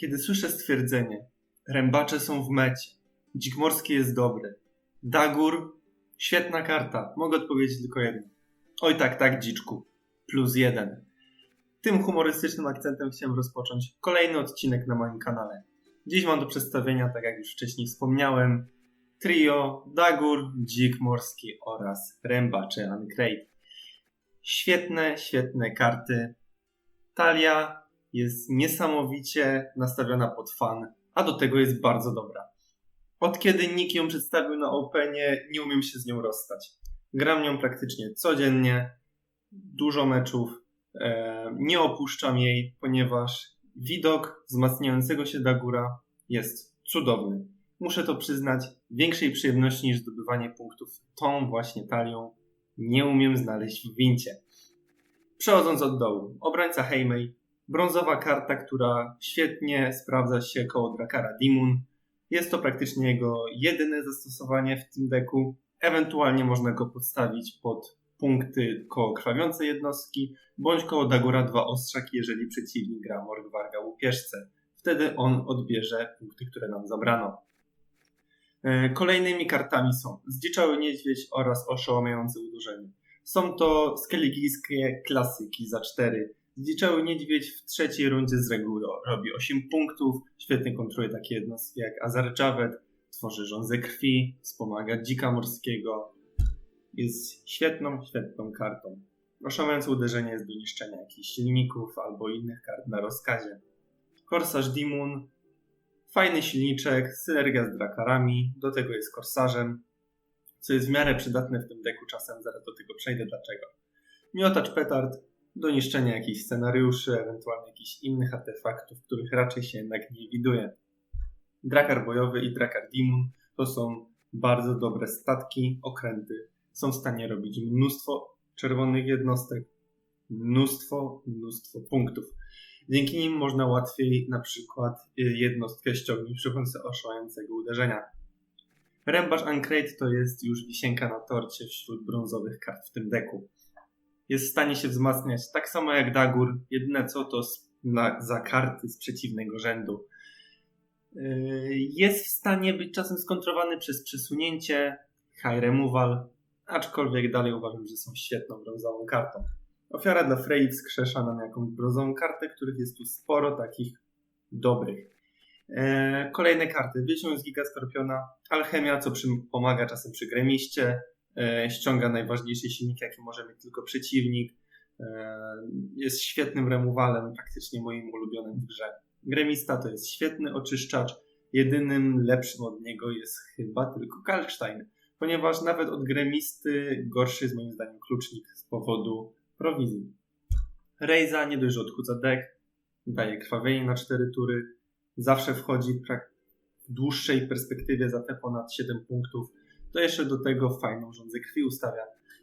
Kiedy słyszę stwierdzenie, rębacze są w mecie, dzik morski jest dobry, Dagur, świetna karta, mogę odpowiedzieć tylko jedno. Oj tak, tak, dziczku, plus jeden. Tym humorystycznym akcentem chciałem rozpocząć kolejny odcinek na moim kanale. Dziś mam do przedstawienia, tak jak już wcześniej wspomniałem, trio Dagur, Dzik Morski oraz Rębacze Uncrate. Świetne, świetne karty. Talia jest niesamowicie nastawiona pod fan, a do tego jest bardzo dobra. Od kiedy Nick ją przedstawił na Openie, nie umiem się z nią rozstać. Gram nią praktycznie codziennie, dużo meczów, e, nie opuszczam jej, ponieważ widok wzmacniającego się Dagura jest cudowny. Muszę to przyznać, większej przyjemności niż zdobywanie punktów tą właśnie talią nie umiem znaleźć w wincie. Przechodząc od dołu, obrońca Heimei, brązowa karta, która świetnie sprawdza się koło Drakara Dimun. Jest to praktycznie jego jedyne zastosowanie w tym deku. Ewentualnie można go podstawić pod punkty koło krwawiącej jednostki, bądź koło Dagura dwa ostrzaki, jeżeli przeciwnik gra Morgwarga łupieżce. Wtedy on odbierze punkty, które nam zabrano. E, kolejnymi kartami są Zdziczały Niedźwiedź oraz Oszołomiające Uderzenie. Są to skeligijskie klasyki za 4. Zdziczały Niedźwiedź w trzeciej rundzie z reguły robi 8 punktów, świetnie kontroluje takie jednostki jak Azar Javed, tworzy żądzę krwi, wspomaga dzika morskiego. Jest świetną, świetną kartą. Oszałamiające uderzenie jest do niszczenia jakichś silników albo innych kart na rozkazie. Korsarz Dimun, fajny silniczek, synergia z drakarami, do tego jest korsarzem, co jest w miarę przydatne w tym deku czasem, zaraz do tego przejdę dlaczego. Miotacz petard, do niszczenia jakichś scenariuszy, ewentualnie jakichś innych artefaktów, których raczej się jednak nie widuje. Drakar bojowy i Drakar Demon to są bardzo dobre statki, okręty. Są w stanie robić mnóstwo czerwonych jednostek, mnóstwo, mnóstwo punktów. Dzięki nim można łatwiej na przykład y, jednostkę ściągnąć przy pomocy oszałającego uderzenia. Rębacz Uncrate to jest już wisienka na torcie wśród brązowych kart w tym deku. Jest w stanie się wzmacniać tak samo jak Dagur, jedyne co to na, za karty z przeciwnego rzędu. Y, jest w stanie być czasem skontrowany przez przesunięcie, high removal, aczkolwiek dalej uważam, że są świetną brązową kartą. Ofiara dla Frey wskrzesza nam jakąś brązową kartę, których jest tu sporo takich dobrych. E, kolejne karty. Wyciąg z Giga Skorpiona. Alchemia, co przy, pomaga czasem przy gremiście. E, ściąga najważniejszy silnik, jaki może mieć tylko przeciwnik. E, jest świetnym remuwalem, praktycznie moim ulubionym w grze. Gremista to jest świetny oczyszczacz. Jedynym lepszym od niego jest chyba tylko Kalkstein, ponieważ nawet od gremisty gorszy jest moim zdaniem klucznik z powodu prowizji. Rejza nie dość, że odchudza deck, daje krwawienie na 4 tury, zawsze wchodzi w dłuższej perspektywie za te ponad 7 punktów, to jeszcze do tego fajną rządzę krwi ustawia.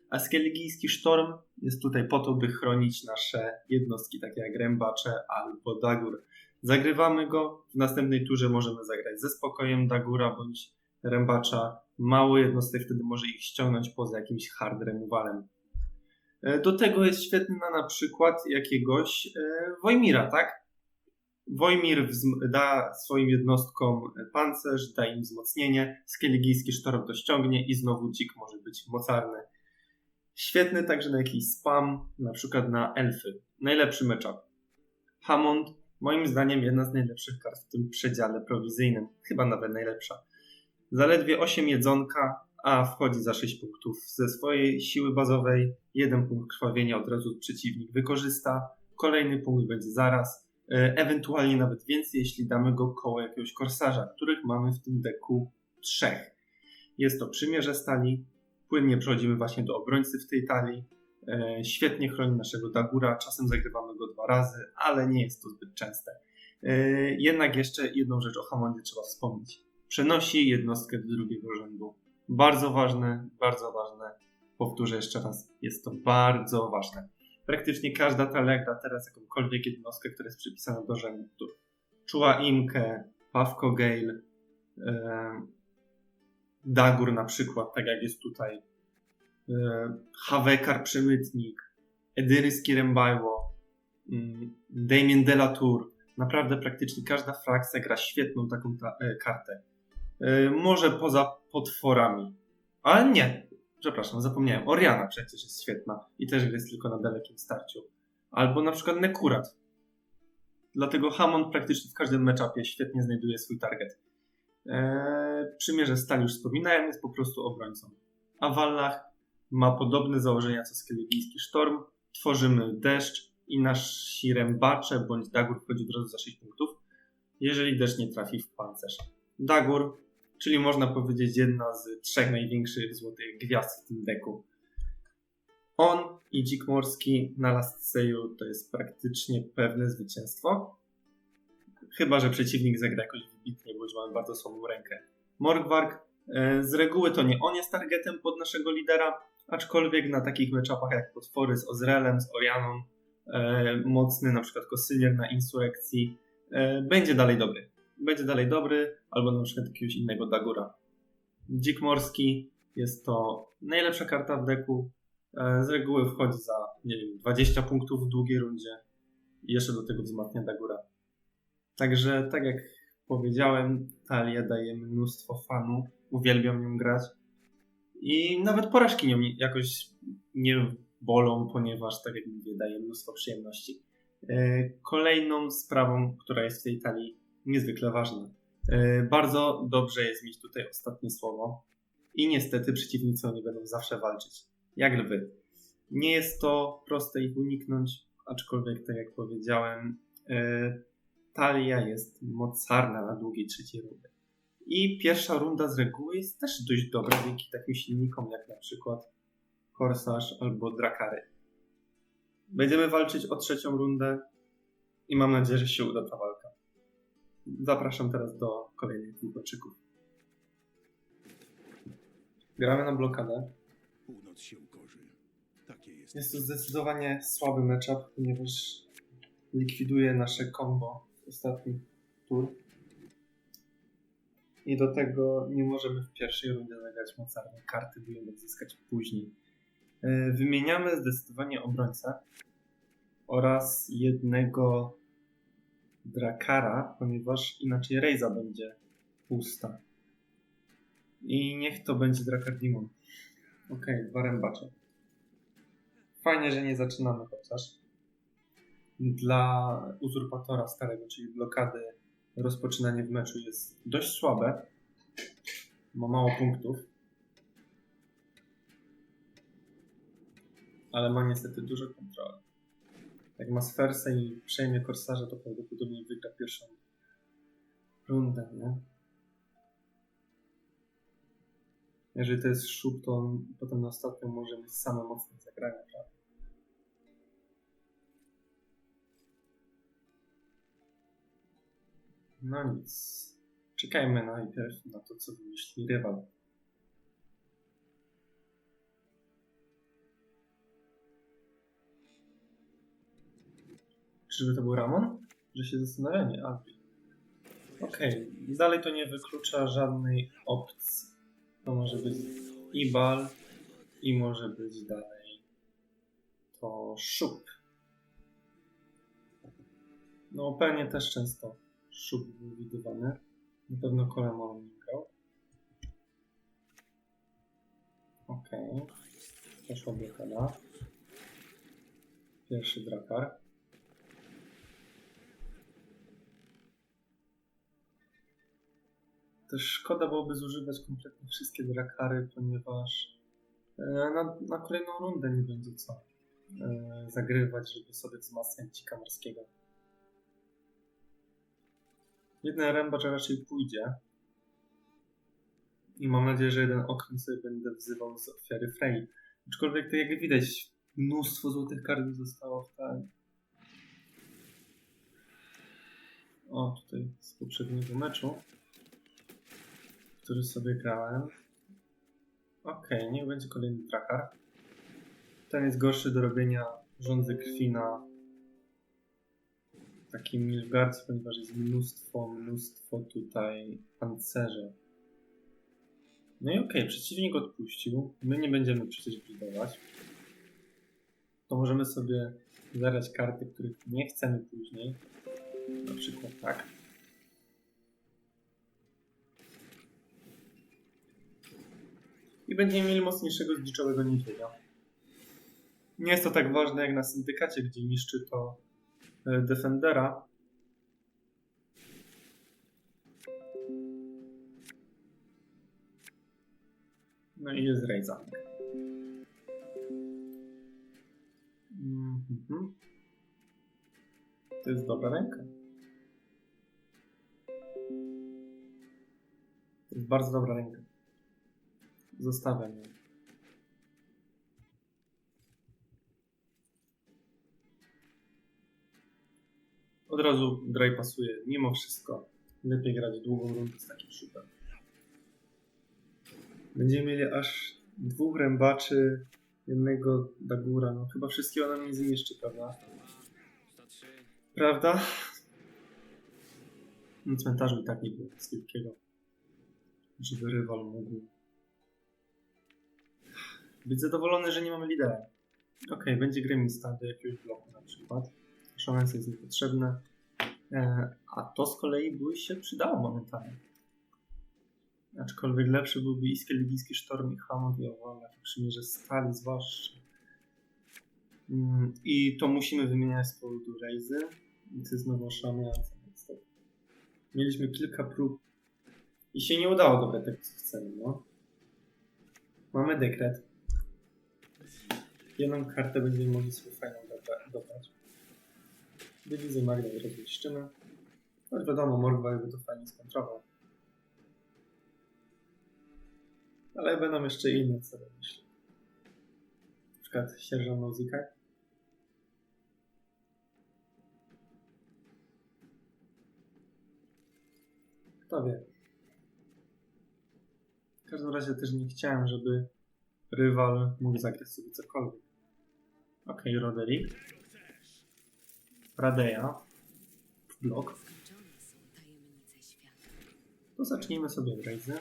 A skeligijski sztorm jest tutaj po to, by chronić nasze jednostki, takie jak Rębacze albo Dagur. Zagrywamy go, w następnej turze możemy zagrać ze spokojem Dagura bądź Rębacza. Mało jednostek wtedy może ich ściągnąć poza jakimś hard removalem. E, do tego jest świetny na, na przykład jakiegoś e, Wojmira, tak? Wojmir da swoim jednostkom pancerz, da im wzmocnienie, skeligijski sztorm to ściągnie i znowu dzik może być mocarny. Świetny także na jakiś spam, na przykład na elfy. Najlepszy matchup. Hammond, moim zdaniem jedna z najlepszych kart w tym przedziale prowizyjnym, chyba nawet najlepsza. Zaledwie 8 jedzonka, a wchodzi za 6 punktów ze swojej siły bazowej. Jeden punkt krwawienia od razu przeciwnik wykorzysta, kolejny punkt będzie zaraz ewentualnie nawet więcej, jeśli damy go koło jakiegoś korsarza, których mamy w tym deku trzech. Jest to przymierze stali, płynnie przechodzimy właśnie do obrońcy w tej talii, e, świetnie chroni naszego Dagura, czasem zagrywamy go dwa razy, ale nie jest to zbyt częste. E, jednak jeszcze jedną rzecz o Hamondzie trzeba wspomnieć. Przenosi jednostkę do drugiego rzędu. Bardzo ważne, bardzo ważne. Powtórzę jeszcze raz, jest to bardzo ważne praktycznie każda talia gra teraz jakąkolwiek jednostkę, która jest przypisana do rzędu. Czuła Imkę, Pawko Gale, e, Dagur na przykład, tak jak jest tutaj, e, Havekar Przemytnik, Edyryski Rembajło, mm, Damien Delatour. Naprawdę praktycznie każda frakcja gra świetną taką ta, e, kartę. E, może poza potworami. Ale nie, przepraszam, zapomniałem. Oriana przecież jest świetna i też jest tylko na dalekim starciu. Albo na przykład Nekurat. Dlatego Hammond praktycznie w każdym meczapie świetnie znajduje swój target. Eee, przymierze Stal już wspominałem, jest po prostu obrońcą. A Wallach ma podobne założenia co Skelligijski Sztorm. Tworzymy deszcz i nasi rębacze bądź Dagur wchodzi od razu za 6 punktów, jeżeli deszcz nie trafi w pancerz. Dagur, czyli można powiedzieć jedna z trzech największych złotych gwiazd w tym deku. On i Dzik Morski na Last Sail to jest praktycznie pewne zwycięstwo. Chyba, że przeciwnik zagra jakoś wybitnie, bądź mamy bardzo słabą rękę. Morgwark e, z reguły to nie on jest targetem pod naszego lidera, aczkolwiek na takich meczapach jak potwory z Ozrelem, z Orianą, e, mocny na przykład Kosylier na insurekcji, e, będzie dalej dobry. Będzie dalej dobry, albo na przykład jakiegoś innego Dagura. Dzik Morski jest to najlepsza karta w deku. E, z reguły wchodzi za, nie wiem, 20 punktów w długiej rundzie i jeszcze do tego wzmacnia Dagura. Także, tak jak powiedziałem, Talia daje mnóstwo fanu, uwielbiam nią grać i nawet porażki nią jakoś nie bolą, ponieważ, tak jak mówię, daje mnóstwo przyjemności. E, Kolejną sprawą, która jest w tej talii niezwykle ważna. E, Bardzo dobrze jest mieć tutaj ostatnie słowo i niestety przeciwnicy oni będą zawsze walczyć, jak lwy. Nie jest to proste ich uniknąć, aczkolwiek, tak jak powiedziałem, e, talia jest mocarna na długiej trzeciej rundy. I pierwsza runda z reguły jest też dość dobra dzięki takim silnikom jak na przykład Korsarz albo Drakary. Będziemy walczyć o trzecią rundę i mam nadzieję, że się uda ta walka. Zapraszam teraz do kolejnych dwóch meczyków. Gramy na blokadę. Północ się ukorzy. Takie jest. Jest to zdecydowanie słaby matchup, ponieważ likwiduje nasze combo w ostatni tur. I do tego nie możemy w pierwszej rundzie zagrać mocarnej karty, by ją odzyskać później. E, Wymieniamy zdecydowanie obrońcę oraz jednego Drakara, ponieważ inaczej Rejza będzie pusta. I niech to będzie Drakar Demon. Okej, dwa rębacze. Fajnie, że nie zaczynamy chociaż. Dla uzurpatora starego, czyli blokady, rozpoczynanie w meczu jest dość słabe. Ma mało punktów. Ale ma niestety dużo kontroli. Jak ma sfersę i przejmie korsarza, to prawdopodobnie wygra pierwszą rundę, nie? Jeżeli to jest szub, to on potem na ostatnią może mieć same mocne zagrania, prawda? No nic. Czekajmy najpierw na to, co wymyśli rywal. Czyżby to był Ramon? Że się zastanawiam, nie? A, Okej, dalej to nie wyklucza żadnej opcji. To może być Ibal i może być dalej to Szup. No pewnie też często Szup był widywany. Na pewno Kolemon grał. Okej. Poszła blokada. Pierwszy drakar. Też szkoda byłoby zużywać kompletnie wszystkie drakary, ponieważ e, na, na kolejną rundę nie będzie co e, zagrywać, żeby sobie wzmacniać dzika morskiego. Jeden rębacz raczej pójdzie. I mam nadzieję, że jeden okręt sobie będę wzywał z ofiary Frey. Aczkolwiek to jak widać, mnóstwo złotych kart zostało w talii. O, tutaj z poprzedniego meczu który sobie grałem. Okej, niech będzie kolejny tracker. Ten jest gorszy do robienia rządzy krwi na takim Nilfgaardzie, ponieważ jest mnóstwo, mnóstwo tutaj pancerzy. No i okej, przeciwnik odpuścił. My nie będziemy przecież budować. To możemy sobie zagrać karty, których nie chcemy później. Na przykład tak. I będziemy mieli mocniejszego zdziczowego niedźwiedzia. Nie jest to tak ważne jak na syndykacie, gdzie niszczy to e, Defendera. No i jest Rejza. Mhm. To jest dobra ręka. To jest bardzo dobra ręka. Zostawiam ją. Od razu Dry pasuje. Mimo wszystko lepiej grać długą rundę z takim szupem. Będziemy mieli aż dwóch rębaczy, jednego Dagura. No chyba wszystkiego nam nie zniszczy, prawda? Prawda? Na cmentarzu i tak nie było nic wielkiego. Żeby rywal mógł być zadowolony, że nie mamy lidera. Okej, będzie gremista do jakiegoś bloku na przykład. Szaleństwo jest niepotrzebne. E, a to z kolei by się przydało momentami. Aczkolwiek lepszy byłby i Skelligijski Sztorm i Hammond i Owala, przymierze stali zwłaszcza. Mm, I to musimy wymieniać z powodu Rejzy. To jest oszałamiające. niestety. Mieliśmy kilka prób i się nie udało dobrać tego, co chcemy, no. Mamy dekret. Jedną kartę będziemy mogli sobie fajną dobra- dobrać. Dywizję Magdę rozliszczymy. Choć wiadomo, Morgwal by to fajnie skontrował. Ale będą jeszcze inne cele, myślę. Na przykład sierżant Muzika. Kto wie. W każdym razie też nie chciałem, żeby rywal mógł zagrać sobie cokolwiek. Okej, Roderick. Radeja. Blok. To zacznijmy sobie od Rejzy.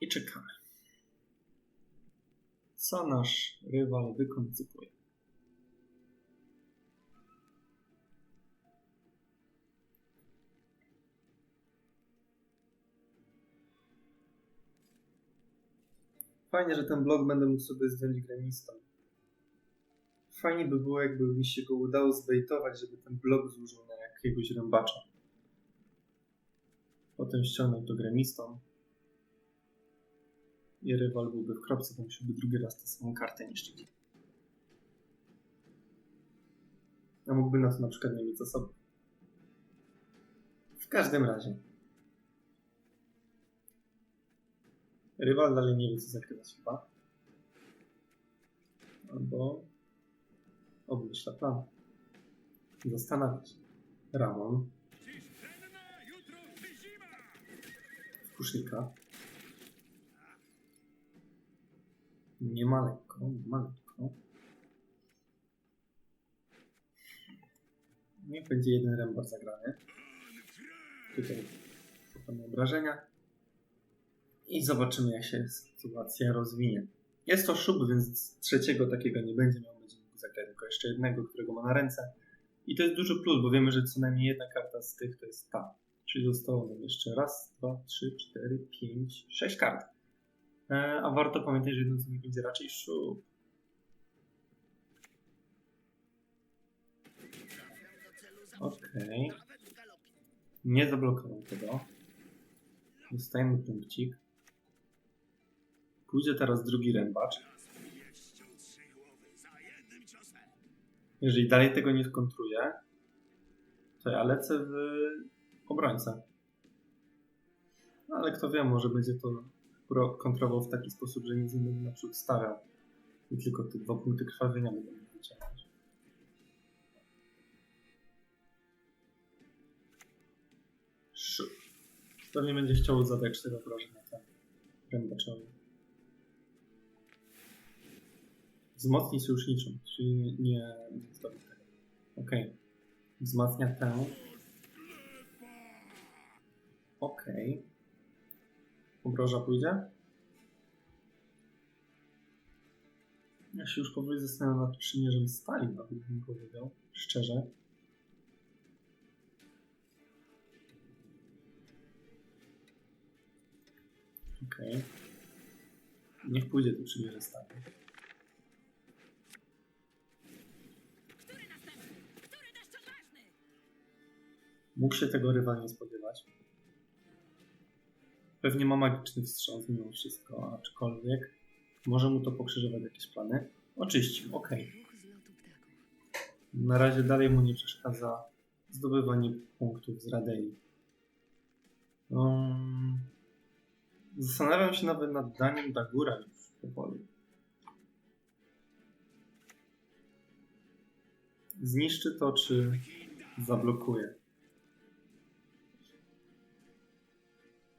I czekamy. Co nasz rywal wykoncypuje? Fajnie, że ten blok będę mógł sobie zdjąć gremistą. Fajnie by było, jakby mi się go udało zbejtować, żeby ten blok zużył na jakiegoś rębacza. Potem ściągnął to gremistą. I rywal byłby w kropce, bo musiałby drugi raz tę samą kartę niszczyć. A mógłby na to na przykład nie mieć zasobów. W każdym razie. Rywal dalej nie wie, co zakrywać chyba. Albo obmyśla plan. Zastanawiać. się. Ramon. Kusznika. Nie ma lekko, nie ma lekko. Niech będzie jeden rębor zagrany. Tutaj pokonamy obrażenia. I zobaczymy, jak się sytuacja rozwinie. Jest to szub, więc trzeciego takiego nie będzie miał. Będzie mógł zagrać tylko jeszcze jednego, którego ma na ręce. I to jest duży plus, bo wiemy, że co najmniej jedna karta z tych to jest ta. Czyli zostało nam jeszcze raz, dwa, trzy, cztery, pięć, sześć kart. E, a warto pamiętać, że jedną z nich będzie raczej szub. Okej. Nie zablokował tego. Dostajemy punkcik. Pójdzie teraz drugi rębacz. Jeżeli dalej tego nie skontruje, to ja lecę w obrońcę. No, ale kto wie, może będzie to kontrował w taki sposób, że nic nie będzie naprzód stawiał. I tylko te dwa punkty krwawienia będą. Szu. Pewnie będzie chciał zadać 4 obrażenia ten rębaczowi. Wzmocni sojuszniczą, czyli nie. Okej. Wzmacnia tę. Okej. Obroża pójdzie? Ja się już powoli zastanawiam nad przymierzem stali, nawet bym powiedział. Szczerze. Okej. Niech pójdzie to przymierze stali. Mógł się tego rywal nie spodziewać. Pewnie ma magiczny wstrząs mimo wszystko, aczkolwiek może mu to pokrzyżować jakieś plany. Oczyścił, ptaków. Na razie dalej mu nie przeszkadza zdobywanie punktów z Radei. Um, zastanawiam się nawet nad daniem Dagura już powoli. Zniszczy to, czy zablokuje?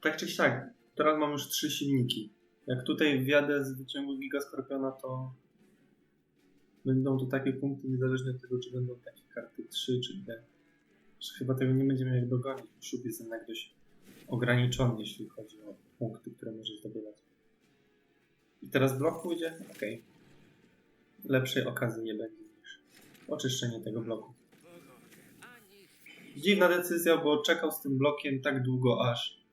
Tak czy siak, teraz mam już trzy silniki. Jak tutaj wjadę z wyciągu Giga Skorpiona, to będą to takie punkty, niezależnie od tego, czy będą takie karty 3 czy 2. Że chyba tego nie będziemy jak dogonić, szub jest jednak dość ograniczony, jeśli chodzi o punkty, które może zdobywać. I teraz blok pójdzie? Okej. Lepszej okazji nie będzie niż oczyszczenie tego bloku. Dziwna decyzja, bo czekał z tym blokiem tak długo, aż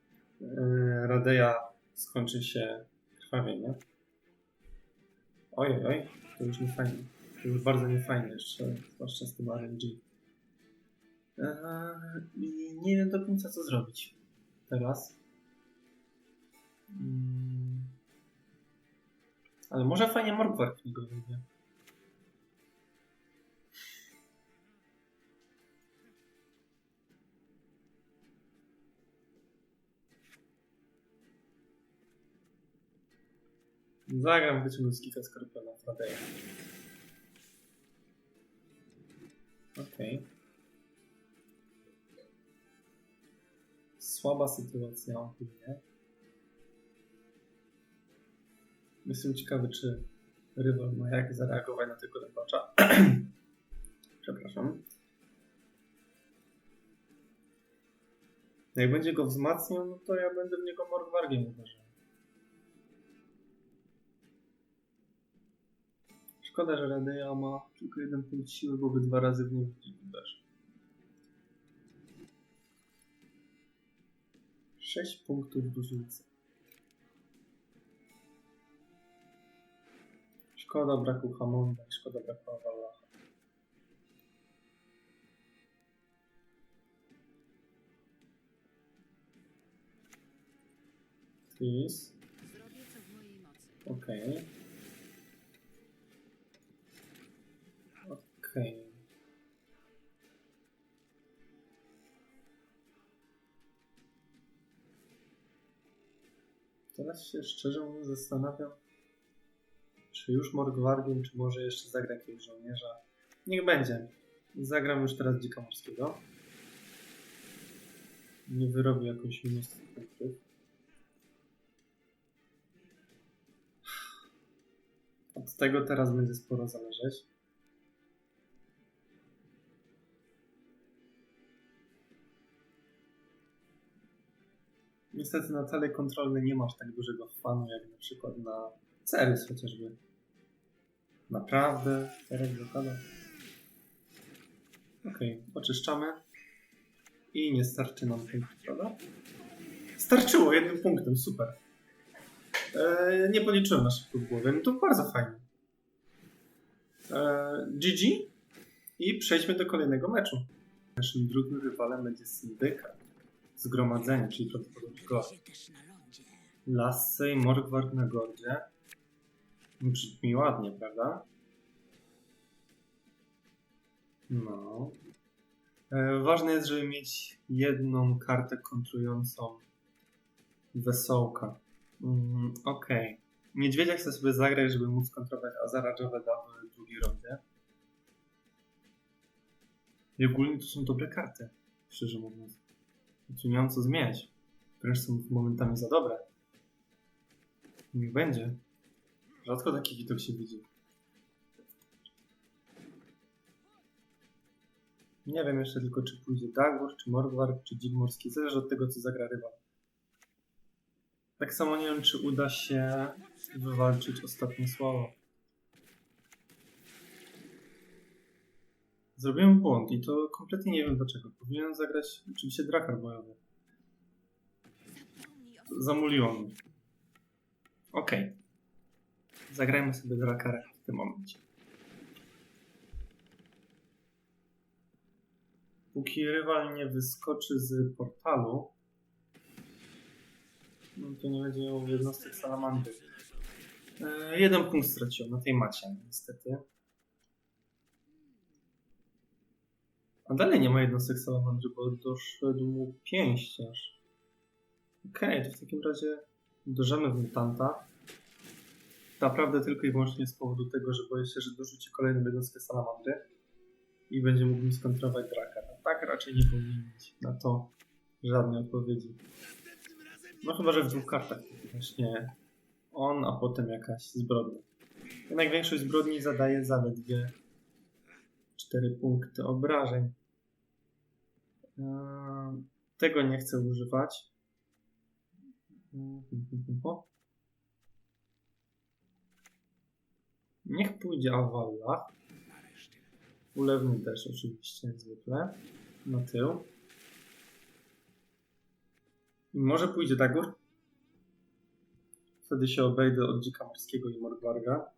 Radeja skończy się krwawienie. Oj, oj, oj, to już nie fajnie. To już bardzo niefajne jeszcze, zwłaszcza z tym RNG. Eee, I nie wiem do końca co zrobić teraz. Mm. Ale może fajnie Morgwark niego wyjdzie. Zagram wyciągnę z kilka skorpiona w. Okej. Słaba sytuacja ogólnie. Jestem ciekawy, czy rywal ma jak zareagować na tego rybacza. Przepraszam. Jak będzie go wzmacniał, no to ja będę w niego Morgwargiem uderzał. Szkoda, że Radeja ma tylko jeden punkt siły, bo by dwa razy w nim uderzył. 6 punktów różnicy. Szkoda braku Hamonda i szkoda braku. Please. Zrobię co Okej. Okej. Teraz się szczerze mówiąc zastanawiam, czy już Morgwargiem, czy może jeszcze zagra jakiegoś żołnierza. Niech będzie. Zagram już teraz Dzika Morskiego. Nie wyrobi jakąś mnóstwo punktów. Od tego teraz będzie sporo zależeć. Niestety na cele kontrolne nie masz tak dużego fanu jak na przykład na Cerys chociażby. Naprawdę? Teraz blokada? Okej, oczyszczamy. I nie starczy nam punktów, prawda? Starczyło jednym punktem, super. Eee, nie policzyłem na szybko w głowie, no to bardzo fajnie. Eee, GG i przejdźmy do kolejnego meczu. Naszym drugim rywalem będzie Syndykat. Zgromadzenie, czyli prawdopodobnie lądzie. Lasse i Morgwarg na Gordzie. Brzmi ładnie, prawda? No. E, ważne jest, żeby mieć jedną kartę kontrującą Wesołka. Mm, Okej. Niedźwiedzia chce sobie zagrać, żeby móc kontrolować Azara Javeda w drugiej rundzie. I ogólnie to są dobre karty, szczerze mówiąc. Tu nie mam co zmieniać. Wręcz są momentami za dobre. Niech będzie. Rzadko taki widok się widzi. Nie wiem jeszcze tylko, czy pójdzie Dagur, czy Morgwarg, czy Dzik Morski. Zależy od tego, co zagra rywal. Tak samo nie wiem, czy uda się wywalczyć ostatnie słowo. Zrobiłem błąd i to kompletnie nie wiem dlaczego. Powinienem zagrać oczywiście drakar bojowy. Zamuliło mnie. Okej. Zagrajmy sobie drakarę w tym momencie. Póki rywal nie wyskoczy z portalu, no to nie będzie miał jednostek salamandry. E, jeden punkt straciłem na tej macie, niestety. A dalej nie ma jednostek salamandry, bo doszedł mu pięściarz. Okej, to w takim razie uderzamy w mutanta. Naprawdę tylko i wyłącznie z powodu tego, że boję się, że dorzuci kolejną jednostkę salamandry i będzie mógł mi skontrować draka. A tak raczej nie powinien mieć na to żadnej odpowiedzi. No chyba, że w dwóch kartach właśnie on, a potem jakaś zbrodnia. Jednak większość zbrodni zadaje zaledwie 4 punkty obrażeń. Eee, Tego nie chcę używać. Niech pójdzie Awalla. Ulewny też oczywiście, jak zwykle. Na tył. I może pójdzie Dagur? Wtedy się obejdę od Dzika Morskiego i Morgwarga.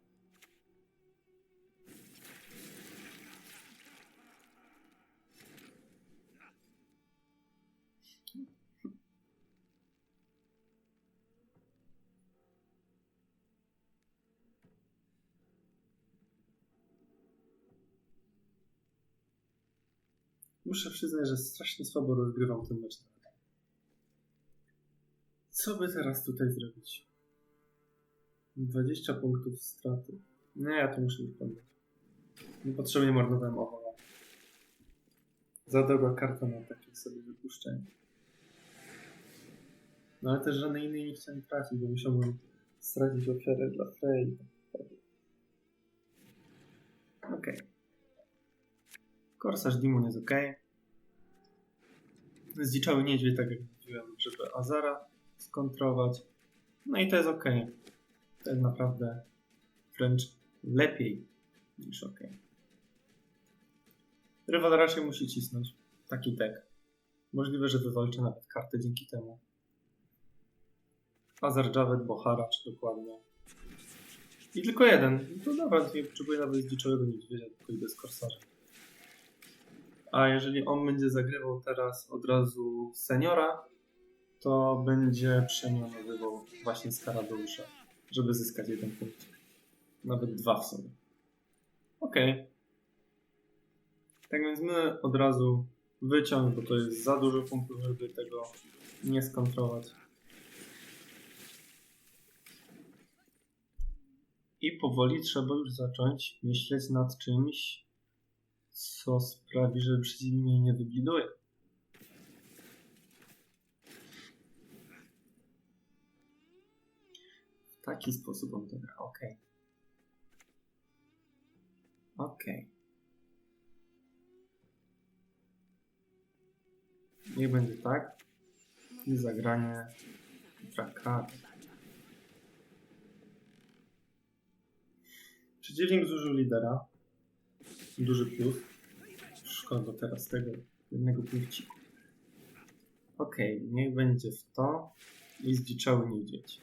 Muszę przyznać, że strasznie słabo rozgrywam ten mecz. Co by teraz tutaj zrobić? 20 punktów straty. Nie, ja to muszę już pamiętać. Niepotrzebnie marnowałem owola. Za dobra karta na takie sobie wypuszczenie. No ale też żadnej innej nie chciałem tracić, bo musiałbym stracić ofiarę dla Frey. Okej. Korsarz Dimon jest ok. Zdziczały niedźwiedź, tak jak mówiłem, żeby Azara skontrować. No i to jest ok. To jest naprawdę wręcz lepiej niż ok. Rywal raczej musi cisnąć taki tek. Możliwe, że wywalczy nawet kartę dzięki temu. Azar Javed, Bohara, czy dokładnie. I tylko jeden. No to to nie potrzebuję nawet zdziczałego niedźwiedzia, tylko idę z korsarza. A jeżeli on będzie zagrywał teraz od razu seniora, to będzie przemianowywał właśnie Skarabeusza, żeby zyskać jeden punkt. Nawet dwa w sumie. Okej. Tak więc my od razu wyciąg, bo to jest za dużo punktów, żeby tego nie skontrować. I powoli trzeba już zacząć myśleć nad czymś, co sprawi, że przeciwnik mnie nie wybliduje. W taki sposób on to gra. Ok. Ok. Niech będzie tak. I zagranie Drakar. Przeciwnik zużył lidera. Duży plus. Szkoda teraz tego jednego punkciku. Okej, niech będzie w to i zdziczały niedźwiedź.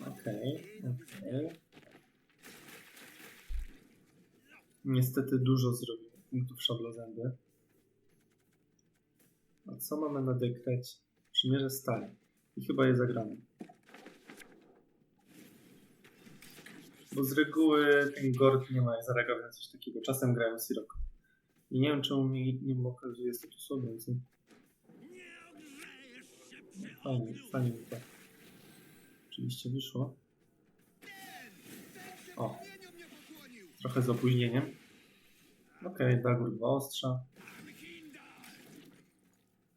Okej, okej. Niestety dużo zrobił punktów szablozęby. Co mamy na dekrecie? Przymierze stali. I chyba je zagramy. Bo z reguły ten Gord nie ma na coś takiego. Czasem grają Sirok. I nie wiem czemu mi nie okazuje statusu obrońcy. No, Fajnie, fajnie mi to. Oczywiście wyszło. O. Trochę z opóźnieniem. Okej, okay, Dagur dwa ostrza.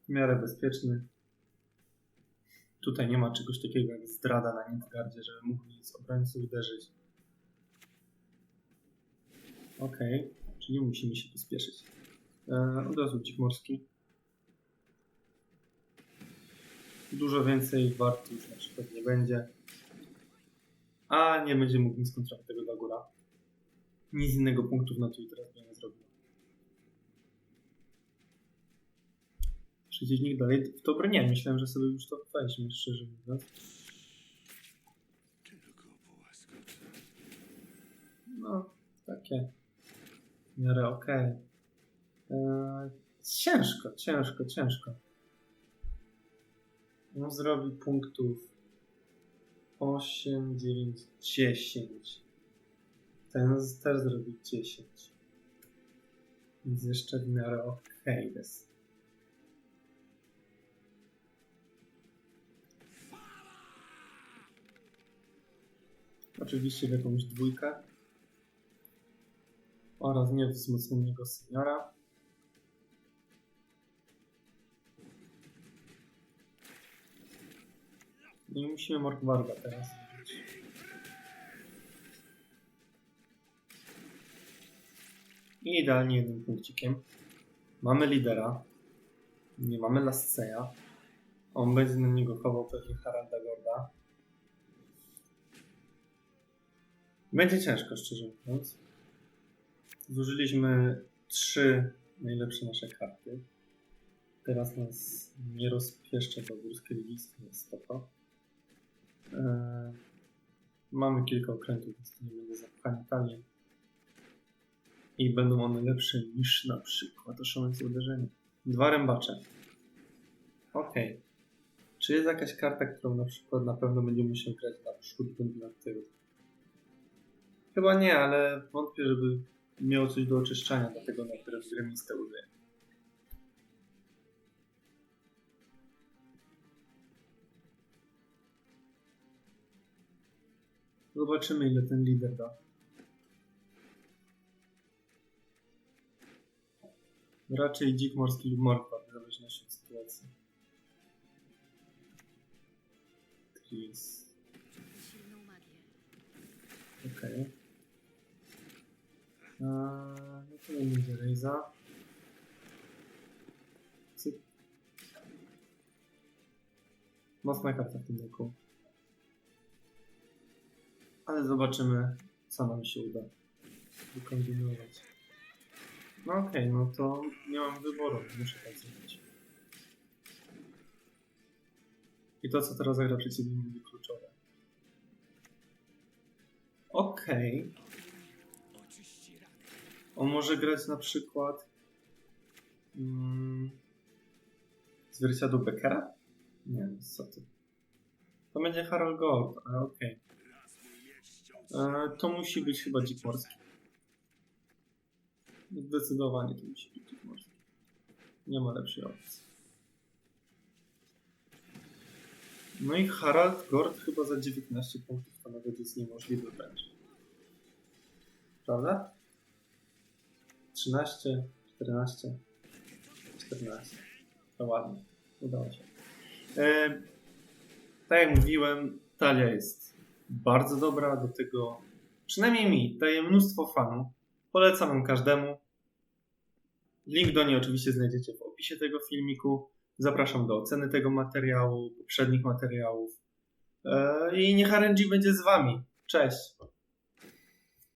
W miarę bezpieczny. Tutaj nie ma czegoś takiego jak zdrada na Nilfgaardzie, żeby mógł z obrońców uderzyć. Okej, okay, czyli musimy się pospieszyć. E, od razu dzik morski. Dużo więcej wart już na przykład nie będzie. A nie będzie mógł nic skontrować tego Dagura. Nic innego punktów na tu teraz Przeciwnik dalej w to brnie. Myślałem, że sobie już to weźmie, szczerze mówiąc. No, takie w miarę okej. Eee, ciężko, ciężko, ciężko. On zrobi punktów 8, 9, 10. Ten też zrobi 10. Więc jeszcze w miarę okej jest. Oczywiście w jakąś dwójkę oraz nie wzmocnionego seniora. No i musimy Morkwarda teraz. I idealnie jednym punkcikiem. Mamy lidera. Nie mamy Lasceja. On będzie na niego chował pewnie Haralda Gorda. Będzie ciężko, szczerze mówiąc. Zużyliśmy trzy najlepsze nasze karty. Teraz nas nie rozpieszcza to górskie listwo, jest spoko. Eee, mamy kilka okrętów, więc nie będzie zapchanie talii. I będą one lepsze niż na przykład oszołęce uderzenie. Dwa rębacze. Okej. Czy jest jakaś karta, którą na przykład na pewno będziemy musieli grać na przód, bądź na tył? Chyba nie, ale wątpię, żeby miał coś do oczyszczania, dlatego na teraz gremistę użyję. Zobaczymy ile ten lider da. Raczej dzik morski lub morkwa, w zależności od sytuacji. Magię. Okej. Eee, to nie będzie Rejza. Cyk. Mocna karta w tym roku. Ale zobaczymy, co nam się uda wykombinować. No okej, no to nie mam wyboru, muszę tak zrobić. I to, co teraz zagra przeciwnik, będzie kluczowe. Okej. On może grać na przykład mm, zwierciadło Beckera? Nie wiem, co ty. To będzie Harold Gold, ale okej. E, To musi być chyba dzik morski. Zdecydowanie to musi być dzik morski. Nie ma lepszej opcji. No i Harald Gord chyba za 19 punktów to nawet jest niemożliwy wręcz. Prawda? 13, 14, 14. To ładnie. Udało się. E, tak jak mówiłem, talia jest bardzo dobra, do tego przynajmniej mi daje mnóstwo fanów. Polecam ją każdemu. Link do niej oczywiście znajdziecie w opisie tego filmiku. Zapraszam do oceny tego materiału, poprzednich materiałów. E, I niech RNG będzie z wami. Cześć!